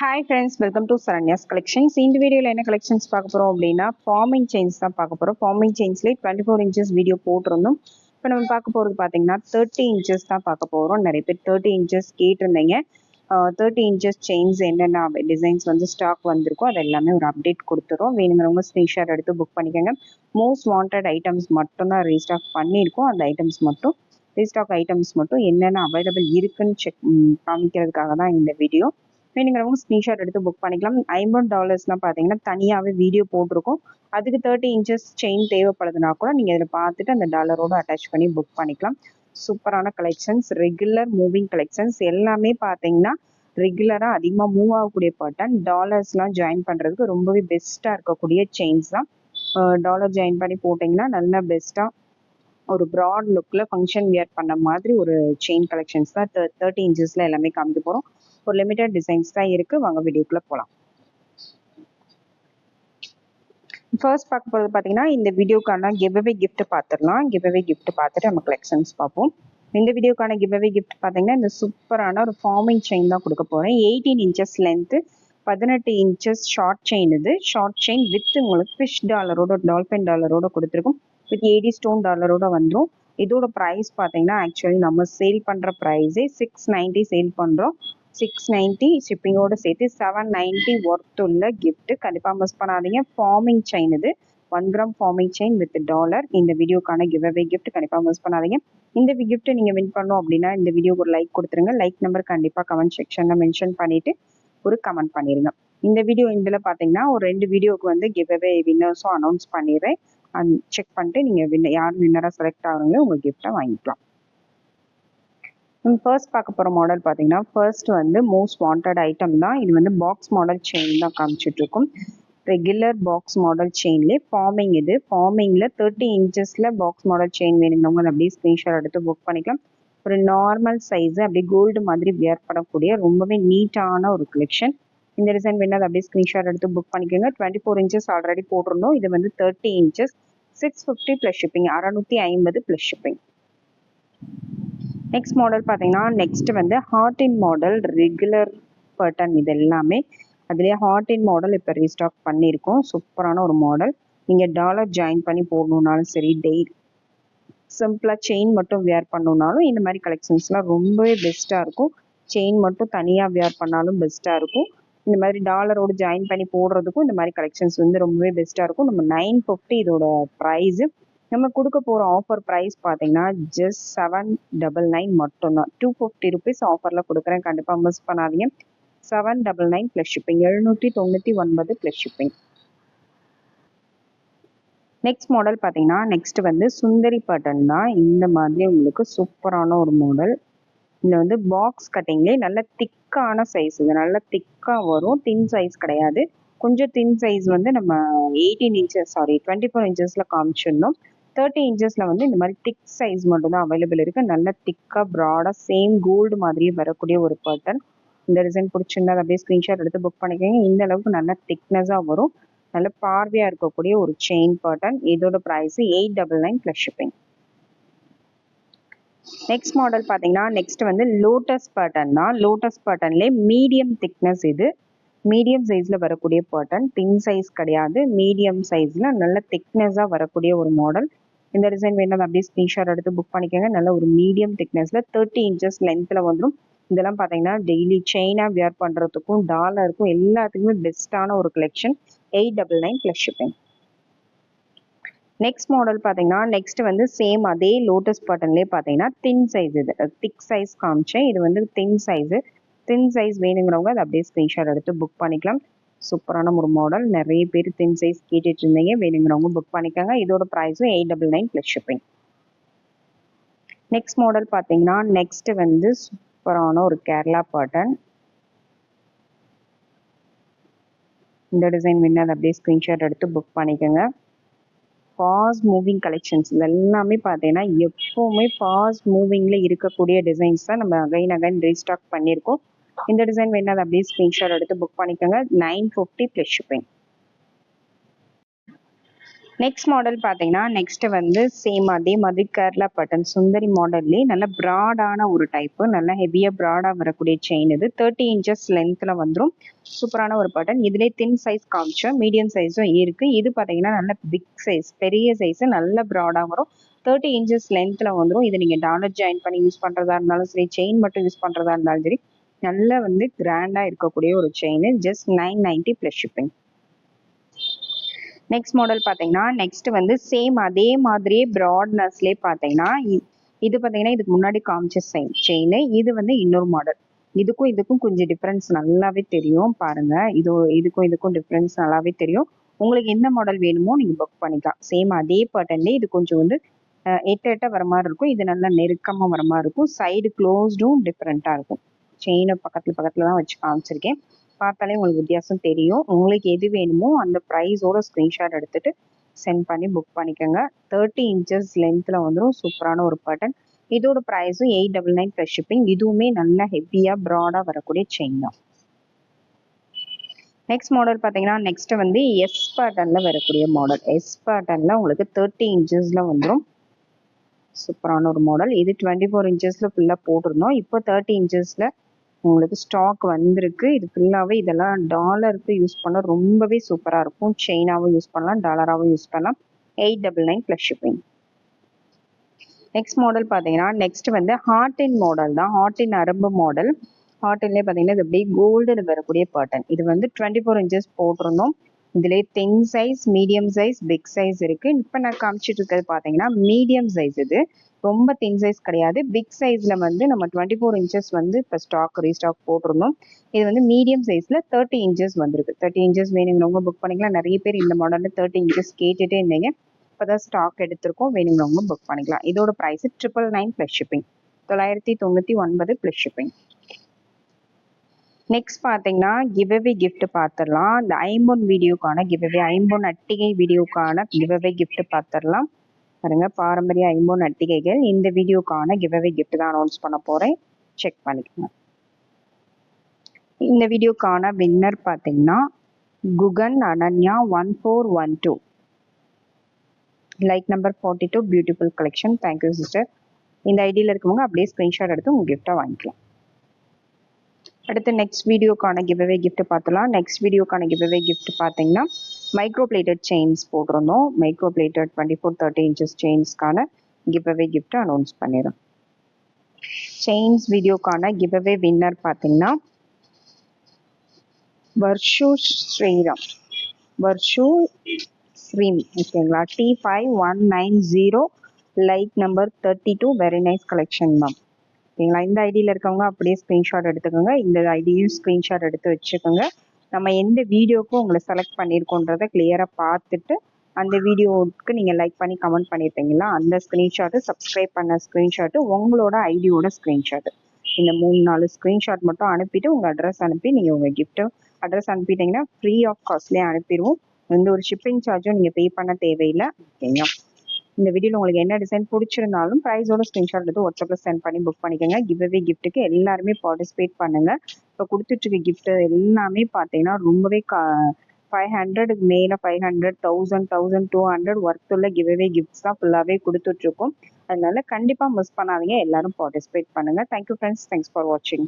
Hi friends welcome to Saranya's collections இந்த வீடியோவில் என்ன கலெக்ஷன்ஸ் பார்க்க போகிறோம் அப்படின்னா ஃபார்மிங் செயின்ஸ் தான் பார்க்க போகிறோம் ஃபார்மிங் செயின்ஸ்லேயே டுவெண்ட்டி ஃபோர் இன்ச்சஸ் வீடியோ போட்டிருந்தோம். இப்போ நம்ம பார்க்க போகிறது பார்த்தீங்கன்னா தேர்ட்டி இன்ச்சஸ் தான் பார்க்க போகிறோம் நிறைய பேர் தேர்ட்டி இன்ச்சஸ் கேட்டிருந்தீங்க. தேர்ட்டி இன்ச்சஸ் செயின்ஸ் என்னென்ன டிசைன்ஸ் வந்து ஸ்டாக் வந்திருக்கோ அது எல்லாமே ஒரு அப்டேட் கொடுத்துரும் வேணுங்கிறவங்க ஸ்க்ரீன்ஷாட் எடுத்து புக் பண்ணிக்கோங்க. மோஸ்ட் வாண்டட் ஐட்டம்ஸ் மட்டும் தான் ரீஸ்டாக் பண்ணியிருக்கோம். அந்த ஐட்டம்ஸ் மட்டும் ரீஸ்டாக் ஐட்டம்ஸ் மட்டும் என்னென்ன அவைலபிள் இருக்குன்னு செக் காமிக்கிறதுக்காக தான் இந்த வீடியோ வேணுங்கிறவங்க ஸ்க்ரீன்ஷாட் எடுத்து புக் பண்ணிக்கலாம். ஐம்பது டாலர்ஸ்லாம் பார்த்தீங்கன்னா தனியாகவே வீடியோ போட்டிருக்கோம். அதுக்கு தேர்ட்டி இன்ச்சஸ் செயின் தேவைப்படுதுன்னா கூட நீங்கள் இதில் பார்த்துட்டு அந்த டாலரோட அட்டாச் பண்ணி புக் பண்ணிக்கலாம். சூப்பரான கலெக்ஷன்ஸ் ரெகுலர் மூவிங் கலெக்ஷன்ஸ் எல்லாமே பார்த்தீங்கன்னா ரெகுலராக அதிகமாக மூவ் ஆகக்கூடிய பட்டன் டாலர்ஸ்லாம் ஜாயின் பண்ணுறதுக்கு ரொம்பவே பெஸ்ட்டாக இருக்கக்கூடிய செயின்ஸ் தான். டாலர் ஜாயின் பண்ணி போட்டிங்கன்னா நல்லா பெஸ்ட்டாக ஒரு ப்ராட் லுக்கில் ஃபங்க்ஷன் வியர் பண்ண மாதிரி ஒரு செயின் கலெக்ஷன்ஸ் தான். தேர்ட்டி இன்ச்சஸில் எல்லாமே காமிக்க போகிறோம் ஒரு லிமிடெட் டிசைன்ஸ் தான் இருக்குது வாங்க வீடியோக்குள்ளே போகலாம் ஃபர்ஸ்ட் பார்க்க போகிறது பார்த்தீங்கன்னா இந்த வீடியோக்கான கிவ்அவே கிஃப்ட் பார்த்துடலாம் கிவ்அவே கிஃப்ட் பார்த்துட்டு நம்ம கலெக்ஷன்ஸ் பார்ப்போம். இந்த வீடியோக்கான கிவ்அவே கிஃப்ட் பார்த்தீங்கன்னா இந்த சூப்பரான ஒரு ஃபார்மிங் செயின் தான் கொடுக்க போகிறேன் எயிட்டீன் இன்ச்சஸ் லென்த்து பதினெட்டு இன்ச்சஸ் ஷார்ட் செயின் இது. ஷார்ட் செயின் வித் உங்களுக்கு ஃபிஷ் டாலரோட டால்ஃபின் டாலரோட கொடுத்துருக்கும். வித் எயிட்டி ஸ்டோன் டாலரோட வந்துடும் இதோட ப்ரைஸ் பார்த்தீங்கன்னா ஆக்சுவலி நம்ம சேல் பண்ணுற ப்ரைஸே சிக்ஸ் நைன்ட்டி சேல் பண்ணுறோம் சிக்ஸ் நைன்ட்டி ஷிப்பிங்கோட சேர்த்து செவன் நைன்ட்டி ஒர்த் உள்ள கிஃப்ட் கண்டிப்பாக மிஸ் பண்ணாதீங்க. ஃபார்மிங் செயின் இது. One gram forming chain with dollar இந்த வீடியோக்கான கிவ் அவே கிஃப்ட் கண்டிப்பாக மிஸ் பண்ணாதீங்க. இந்த கிஃப்ட் நீங்கள் வின் பண்ணோம் அப்படின்னா இந்த வீடியோக்கு ஒரு லைக் கொடுத்துருங்க. லைக் நம்பர் கண்டிப்பாக கமெண்ட் செக்ஷனில் மென்ஷன் பண்ணிவிட்டு ஒரு கமெண்ட் பண்ணிடுங்க இந்த வீடியோ இதில் பார்த்தீங்கன்னா ஒரு ரெண்டு வீடியோவுக்கு வந்து கிவ் அவே வின்னர்ஸும் அனௌன்ஸ் பண்ணிடுறேன். அண்ட் செக் பண்ணிட்டு நீங்கள் வின்னர் யார் வின்னராக செலக்ட் ஆகுறீங்களோ உங்கள் கிஃப்ட்டை வாங்கிக்கலாம். ஃபர்ஸ்ட் பார்க்க போகிற மாடல் பார்த்தீங்கன்னா ஃபர்ஸ்ட் வந்து மோஸ்ட் வாண்டட் ஐட்டம் தான். இது வந்து பாக்ஸ் மாடல் செயின் தான் காமிச்சிட்ருக்கும் ரெகுலர் பாக்ஸ் மாடல் செயின்லேயே ஃபார்மிங் இது. ஃபார்மிங்கில் தேர்ட்டி இன்ச்சஸில் பாக்ஸ் மாடல் செயின் வேணுங்கிறவங்க அதை அப்படியே ஸ்க்ரீன்ஷாட் எடுத்து புக் பண்ணிக்கலாம். ஒரு நார்மல் சைஸு அப்படியே கோல்டு மாதிரி வியர் பண்ணக்கூடிய ரொம்பவே நீட்டான ஒரு கலெக்ஷன் இந்த டிசைன் வேணா அதை அப்படியே ஸ்க்ரீன்ஷாட் எடுத்து புக் பண்ணிக்கோங்க. டுவெண்ட்டி ஃபோர் இன்ச்சஸ் ஆல்ரெடி போட்டிருந்தோம். இது வந்து thirty inches six fifty plus shipping அறநூற்றி ஐம்பது ப்ளஸ் ஷிப்பிங் நெக்ஸ்ட் மாடல் பார்த்தீங்கன்னா நெக்ஸ்ட் வந்து ஹார்டின் மாடல் ரெகுலர் பட்டன் இது எல்லாமே. அதுலேயே ஹார்டின் மாடல் இப்போ ரீஸ்டாக் பண்ணியிருக்கோம். சூப்பரான ஒரு மாடல் நீங்கள் டாலர் ஜாயின் பண்ணி போடணுன்னாலும் சரி டெய்லி சிம்பிளாக செயின் மட்டும் வியர் பண்ணணுன்னாலும் இந்த மாதிரி கலெக்ஷன்ஸ்லாம் ரொம்பவே பெஸ்ட்டாக இருக்கும். செயின் மட்டும் தனியாக வியர் பண்ணாலும் பெஸ்ட்டாக இருக்கும். இந்த மாதிரி டாலரோடு ஜாயின் பண்ணி போடுறதுக்கும் இந்த மாதிரி கலெக்ஷன்ஸ் வந்து ரொம்பவே பெஸ்ட்டாக இருக்கும். நம்ம நைன் ஃபிஃப்டி இதோட ப்ரைஸு நம்ம கொடுக்க போகிற ஆஃபர் ப்ரைஸ் பார்த்தீங்கன்னா ஜஸ்ட் செவன் டபுள் நைன் மட்டும்தான். டூ ஃபிஃப்டி ருபீஸ் ஆஃபரில் கொடுக்குறேன். கண்டிப்பாக மிஸ் பண்ணாதீங்க. Seven double nine plus shipping எழுநூற்றி தொண்ணூற்றி ஒன்பது ப்ளஸ் ஷிப்பிங் நெக்ஸ்ட் மாடல் பார்த்தீங்கன்னா நெக்ஸ்ட் வந்து சுந்தரி பட்டன் தான். இந்த மாதிரி உங்களுக்கு சூப்பரான ஒரு மாடல் இதில் வந்து பாக்ஸ் கட்டிங்லேயே நல்ல திக்கான சைஸ் இது நல்ல திக்காக வரும். தின் சைஸ் கிடையாது. கொஞ்சம் தின் சைஸ் வந்து நம்ம eighteen inches sorry twenty four இன்ச்சஸில் காமிச்சிடணும் தேர்ட்டி இன்ச்சஸில் வந்து இந்த மாதிரி திக் சைஸ் மட்டும் தான் அவைலபிள் இருக்குது நல்ல திக்காக ப்ராடாக சேம் கோல்டு மாதிரியே வரக்கூடிய ஒரு பர்டன் இந்த டிசைன் பிடிச்சிருந்தா அப்படியே ஸ்க்ரீன்ஷாட் எடுத்து புக் பண்ணிக்கோங்க. இந்த அளவுக்கு நல்ல திக்னஸாக வரும். நல்ல பார்வையாக இருக்கக்கூடிய ஒரு செயின் பர்டன் இதோட price eight double nine plus shipping next model பார்த்தீங்கன்னா நெக்ஸ்ட் வந்து லோட்டஸ் பட்டன் தான். லோட்டஸ் பட்டன்லேயே மீடியம் திக்னஸ் இது. மீடியம் சைஸில் வரக்கூடிய பட்டன் தின் சைஸ் கிடையாது. மீடியம் சைஸில் நல்ல திக்னஸாக வரக்கூடிய ஒரு மாடல் இந்த டிசைன் வேணும் அப்படியே ஸ்க்ரீன்ஷாட் எடுத்து புக் பண்ணிக்கோங்க. நல்ல ஒரு மீடியம் திக்னஸில் தேர்ட்டி இன்ச்சஸ் லென்த்தில் வந்துடும் இதெல்லாம் பார்த்தீங்கன்னா டெய்லி செயினாக வியர் பண்ணுறதுக்கும் டாலருக்கும் எல்லாத்துக்குமே பெஸ்ட்டான ஒரு collection eight double nine plus shipping next model பார்த்தீங்கன்னா நெக்ஸ்ட் வந்து சேம் அதே லோட்டஸ் பட்டன்லேயே பார்த்தீங்கன்னா தின் சைஸ் இது. திக் சைஸ் காமிச்சேன். இது வந்து தின் சைஸு தின் சைஸ் வேணுங்கிறவங்க அதை அப்படியே ஸ்க்ரீன்ஷாட் எடுத்து புக் பண்ணிக்கலாம். சூப்பரான ஒரு மாடல் நிறைய பேர் தின் சைஸ் கேட்டுட்டு இருந்தீங்க. வேணுங்கிறவங்க புக் பண்ணிக்கோங்க. இதோட ப்ரைஸும் eight double nine plus shipping next model பார்த்தீங்கன்னா நெக்ஸ்ட் வந்து சூப்பரான ஒரு கேரளா பாட்டன் இந்த டிசைன் வேணும் அதை அப்படியே ஸ்க்ரீன்ஷாட் எடுத்து புக் பண்ணிக்கோங்க. ஃபாஸ்ட் மூவிங் கலெக்ஷன்ஸ் இது எல்லாமே பார்த்தீங்கன்னா எப்போவுமே ஃபாஸ்ட் மூவிங்கில் இருக்கக்கூடிய டிசைன்ஸ் தான் நம்ம அகைன் அகைன் ரீஸ்டாக் பண்ணியிருக்கோம். இந்த டிசைன் வேணா அதை அப்படியே ஸ்க்ரீன்ஷாட் எடுத்து புக் பண்ணிக்கோங்க. Nine fifty plus shipping next model பார்த்தீங்கன்னா நெக்ஸ்ட் வந்து சேம் அதே மாதிரி கேரளா பட்டன் சுந்தரி மாடல்லே நல்ல ப்ராடான ஒரு டைப்பு நல்ல ஹெவியாக ப்ராடாக வரக்கூடிய செயின் இது. தேர்ட்டி இன்ச்சஸ் லென்த்தில் வந்துடும் சூப்பரான ஒரு பட்டன் இதுலேயே தின் சைஸ் காமிச்சோம் மீடியம் சைஸும் இருக்கு. இது பார்த்தீங்கன்னா நல்ல பிக் சைஸ் பெரிய சைஸு நல்ல ப்ராடாக வரும். தேர்ட்டி இன்ச்சஸ் லென்த்தில் வந்துடும் இது நீங்கள் டாலர் ஜாயின் பண்ணி யூஸ் பண்ணுறதா இருந்தாலும் சரி செயின் மட்டும் யூஸ் பண்ணுறதா இருந்தாலும் சரி நல்ல வந்து கிராண்டாக இருக்கக்கூடிய ஒரு chain just nine ninety plus shipping next model பார்த்தீங்கன்னா நெக்ஸ்ட் வந்து சேம் அதே மாதிரியே ப்ராட்னஸ்லேயே பார்த்தீங்கன்னா இ- இது பார்த்தீங்கன்னா இதுக்கு முன்னாடி காமிச்ச செயின் இது வந்து இன்னொரு மாடல் இதுக்கும் இதுக்கும் கொஞ்சம் டிஃப்ரென்ஸ் நல்லாவே தெரியும் பாருங்க. இது இதுக்கும் இதுக்கும் டிஃப்ரென்ஸ் நல்லாவே தெரியும். உங்களுக்கு எந்த மாடல் வேணுமோ நீங்க புக் பண்ணிக்கலாம். சேம் அதே பேட்டர்ன்லேயே இது கொஞ்சம் வந்து எட்ட எட்ட வர மாதிரி இருக்கும். இது நல்லா நெருக்கமா வர மாதிரி இருக்கும். சைடு க்ளோஸ்டும் டிஃப்ரெண்ட்டாக இருக்கும். செயினை பக்கத்துல பக்கத்துல தான் வச்சு காமிச்சிருக்கேன். பார்த்தாலே உங்களுக்கு வித்தியாசம் தெரியும். உங்களுக்கு எது வேணுமோ அந்த ப்ரைஸோட ஸ்க்ரீன்ஷாட் எடுத்துட்டு சென்ட் பண்ணி புக் பண்ணிக்கோங்க. தேர்ட்டி இன்ச்சஸ் லென்த்தில் வந்துடும் சூப்பரான ஒரு பட்டன் இதோட ப்ரைஸும் eight double nine plus shipping இதுவுமே நல்ல ஹெவியாக ப்ராடாக வரக்கூடிய செயின் தான். நெக்ஸ்ட் மாடல் பார்த்தீங்கன்னா நெக்ஸ்ட் வந்து எஸ் பேட்டர்னில் வரக்கூடிய மாடல் எஸ் பேட்டர்னில் உங்களுக்கு தேர்ட்டி இன்ச்சஸில் வந்துடும் சூப்பரான ஒரு மாடல் இது டுவெண்ட்டி ஃபோர் இன்ச்சஸில் ஃபுல்லாக போட்டிருந்தோம். இப்போ தேர்ட்டி இன்ச்சஸில் உங்களுக்கு ஸ்டாக் வந்திருக்கு. இது ஃபுல்லாகவே இதெல்லாம் டாலருக்கு யூஸ் பண்ண ரொம்பவே சூப்பராக இருக்கும். செயினாகவும் யூஸ் பண்ணலாம் டாலராகவும் யூஸ் பண்ணலாம். Eight double nine plus shipping next model பார்த்தீங்கன்னா நெக்ஸ்ட் வந்து ஹார்டின் மாடல் தான். ஹார்டின் அரும்பு மாடல் ஹார்டின்லேயே பார்த்தீங்கன்னா இது அப்படியே கோல்டில் வரக்கூடிய பேட்டர்ன் இது வந்து டுவெண்ட்டி ஃபோர் இன்ச்சஸ் போட்டிருந்தோம். இதுலேயே thin size medium size big size இருக்கு. இப்போ நான் காமிச்சிட்டு இருக்கிறது பார்த்தீங்கன்னா மீடியம் சைஸ் இது. ரொம்ப தின் சைஸ் கிடையாது. பிக் சைஸ்ல வந்து நம்ம டுவெண்ட்டி ஃபோர் இன்ச்சஸ் வந்து இப்போ ஸ்டாக் ரீஸ்டாக் போட்டிருந்தோம். இது வந்து மீடியம் சைஸ்ல தேர்ட்டி இன்ச்சஸ் வந்திருக்கு. தேர்ட்டி இன்ச்சஸ் வேணுங்கிறவங்க புக் பண்ணிக்கலாம் நிறைய பேர் இந்த மாடல்ல தேர்ட்டி இன்ச்சஸ் கேட்டுட்டே இருந்தீங்க. இப்போதான் ஸ்டாக் எடுத்திருக்கோம். வேணுங்கிறவங்க புக் பண்ணிக்கலாம். இதோட price triple nine plus shipping தொள்ளாயிரத்தி தொண்ணூற்றி ஒன்பது ப்ளஸ் ஷிப்பிங் நெக்ஸ்ட் பார்த்தீங்கன்னா கிவ்அவே கிஃப்ட் பார்த்துடலாம். இந்த ஐம்பொன் வீடியோக்கான கிவ்அவே ஐம்பொன் அட்டிகை வீடியோக்கான கிவ்அவே கிஃப்ட் பார்த்துடலாம். பாருங்க பாரம்பரிய ஐம்பொன் அட்டிகைகள் இந்த வீடியோக்கான கிவ்அவே கிஃப்ட் தான் அனௌன்ஸ் பண்ண போறேன். செக் பண்ணிக்கோங்க. இந்த வீடியோக்கான வின்னர் பார்த்தீங்கன்னா Guhan Ananya one four one two like number forty two beautiful collection thank you sister இந்த ஐடியில் இருக்கவங்க அப்படியே ஸ்க்ரீன்ஷாட் எடுத்து உங்கள் கிஃப்டை வாங்கிக்கலாம். அடுத்து நெக்ஸ்ட் வீடியோக்கான கிவ்அவே கிஃப்ட் பார்த்துலாம் நெக்ஸ்ட் வீடியோக்கான கிவ்அவே கிஃப்ட் பார்த்தீங்கன்னா மைக்ரோ பிளேட்டட் செயின்ஸ் போட்டிருந்தோம் micro plated twenty four thirty inches செயின்ஸ்க்கான giveaway gift announce பண்ணிடும் செயின்ஸ் வீடியோக்கான கிவ்அவே வின்னர் பார்த்தீங்கன்னா வர்ஷு ஸ்ரீராம் வர்ஷு ஸ்ரீம் ஓகேங்களா? D five one nine zero like number thirty two very nice collection ma'am ஓகேங்களா? இந்த ஐடியில் இருக்கவங்க அப்படியே ஸ்க்ரீன்ஷாட் எடுத்துக்கோங்க. இந்த ஐடியும் ஸ்க்ரீன்ஷாட் எடுத்து வச்சுக்கோங்க. நம்ம எந்த வீடியோக்கும் உங்களை செலக்ட் பண்ணியிருக்கோன்றதை கிளியராக பார்த்துட்டு அந்த வீடியோவுக்கு நீங்கள் லைக் பண்ணி கமெண்ட் பண்ணியிருப்பீங்களா அந்த ஸ்க்ரீன்ஷாட்டு சப்ஸ்கிரைப் பண்ண ஸ்க்ரீன்ஷாட்டு உங்களோட ஐடியோட ஸ்க்ரீன்ஷாட்டு இந்த மூணு நாலு ஸ்க்ரீன்ஷாட் மட்டும் அனுப்பிட்டு உங்கள் அட்ரஸ் அனுப்பி நீங்கள் உங்கள் கிஃப்ட்டு அட்ரஸ் அனுப்பிட்டீங்கன்னா ஃப்ரீ ஆஃப் காஸ்ட்லேயே அனுப்பிடுவோம் எந்த ஒரு ஷிப்பிங் சார்ஜும் நீங்கள் பே பண்ண தேவையில்லை. ஓகேங்களா இந்த வீடியோவில் உங்களுக்கு என்ன டிசைன் பிடிச்சிருந்தாலும் ப்ரைஸோட ஸ்க்ரீன்ஷாட் எடுத்து வாட்ஸ்அப்பில் சென்ட் பண்ணி புக் பண்ணிக்கோங்க. கிவ் அவே கிஃப்ட்டுக்கு எல்லாருமே பார்ட்டிசிபேட் பண்ணுங்க. இப்போ கொடுத்துட்ருக்க கிஃப்ட் எல்லாமே பார்த்தீங்கன்னா ரொம்பவே கா ஃபைவ் ஹண்ட்ரடுக்கு மேலே five hundred thousand thousand two hundred worth உள்ள கிவ் அவே கிஃப்ட்ஸ் தான் ஃபுல்லாகவே கொடுத்துட்ருக்கோம் அதனால கண்டிப்பாக மிஸ் பண்ணாதீங்க. எல்லாரும் பார்ட்டிசிபேட் பண்ணுங்க. தேங்க்யூ ஃப்ரெண்ட்ஸ் தேங்க்ஸ் ஃபார் வாட்சிங்